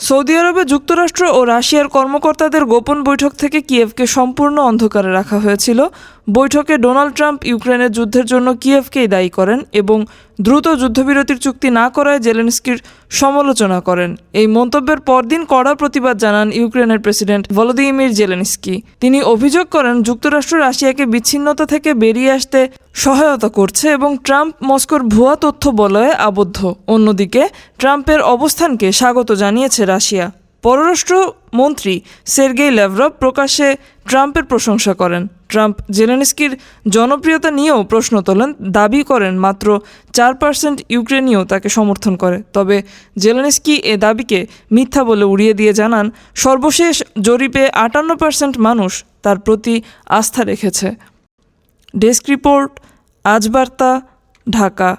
Saudi আরবে যুক্তরাষ্ট্র ও রাশিয়ার কর্মকর্তাদের গোপন বৈঠক থেকে কিয়েভকে সম্পূর্ণ অন্ধকারে রাখা হয়েছিল। বৈঠকে ডোনাল্ড ট্রাম্প ইউক্রেনের যুদ্ধের জন্য কিয়েভকেই দায়ী করেন এবং দ্রুত যুদ্ধবিরতির চুক্তি না করায় জেলেনস্কির সমালোচনা করেন। এই মন্তব্যের পরদিন কড়া প্রতিবাদ জানান ইউক্রেনের প্রেসিডেন্ট ভলোদিমির জেলেনস্কি। তিনি অভিযোগ করেন, যুক্তরাষ্ট্র রাশিয়াকে বিচ্ছিন্নতা থেকে বেরিয়ে আসতে সহায়তা করছে এবং ট্রাম্প মস্কোর ভুয়া তথ্য বলয়ে আবদ্ধ। অন্যদিকে, ট্রাম্পের অবস্থানকে স্বাগত জানিয়েছে রাশিয়া। পররাষ্ট্র মন্ত্রী সের্গেই ল্যাভরভ প্রকাশ্যে ট্রাম্পের প্রশংসা করেন। ট্রাম্প জেলেনস্কির জনপ্রিয়তা নিয়েও প্রশ্ন তোলেন, দাবি করেন মাত্র চার পার্সেন্ট ইউক্রেনীয় তাকে সমর্থন করে। তবে জেলেনস্কি এ দাবিকে মিথ্যা বলে উড়িয়ে দিয়ে জানান, সর্বশেষ জরিপে আটান্ন পার্সেন্ট মানুষ তার প্রতি আস্থা রেখেছে। Desk report Ajbarta Dhaka.